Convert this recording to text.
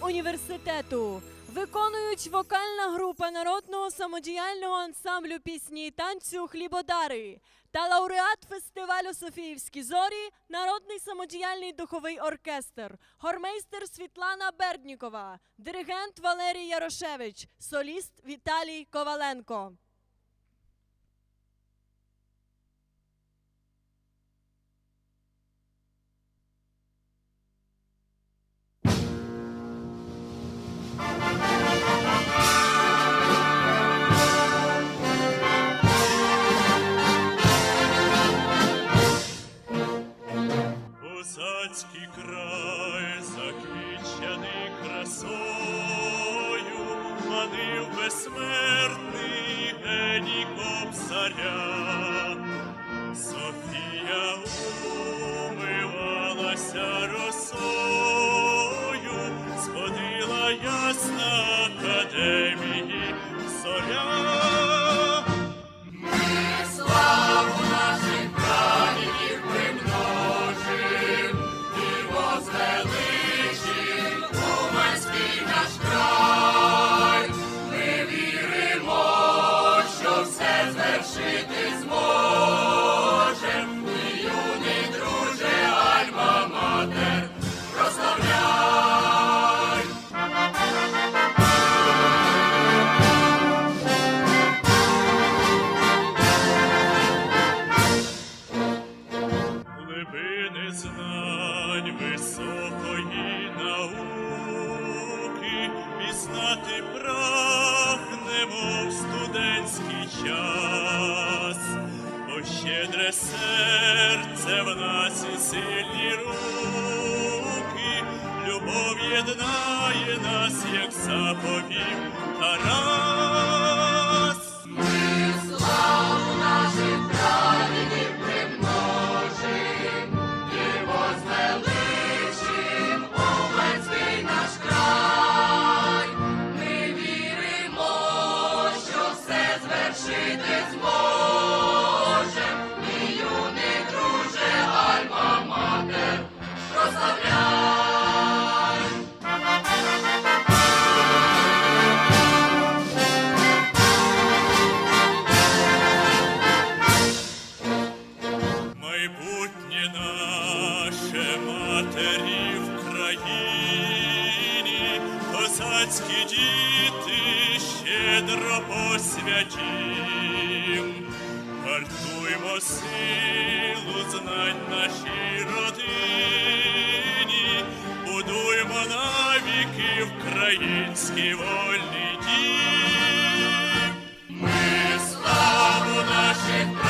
університету. Виконують вокальна група народного самодіяльного ансамблю пісні і танцю Хлібодари та лауреат фестивалю Софіївські зорі, народний самодіяльний духовий оркестр, гормейстер Світлана Берднікова, диригент Валерій Ярошевич, соліст Віталій Коваленко. Козацький край заквічений красою, манив безсмертний геній кобзаря. Щедре серце в нас і сильні руки, любов єднає нас, як заповів Тарас. Майбутнє наше матері в країні, козацькі діти щедро посвятім. Вартуймо силу знань нашій родині, будуймо навіки український вольний дім. Ми славу наших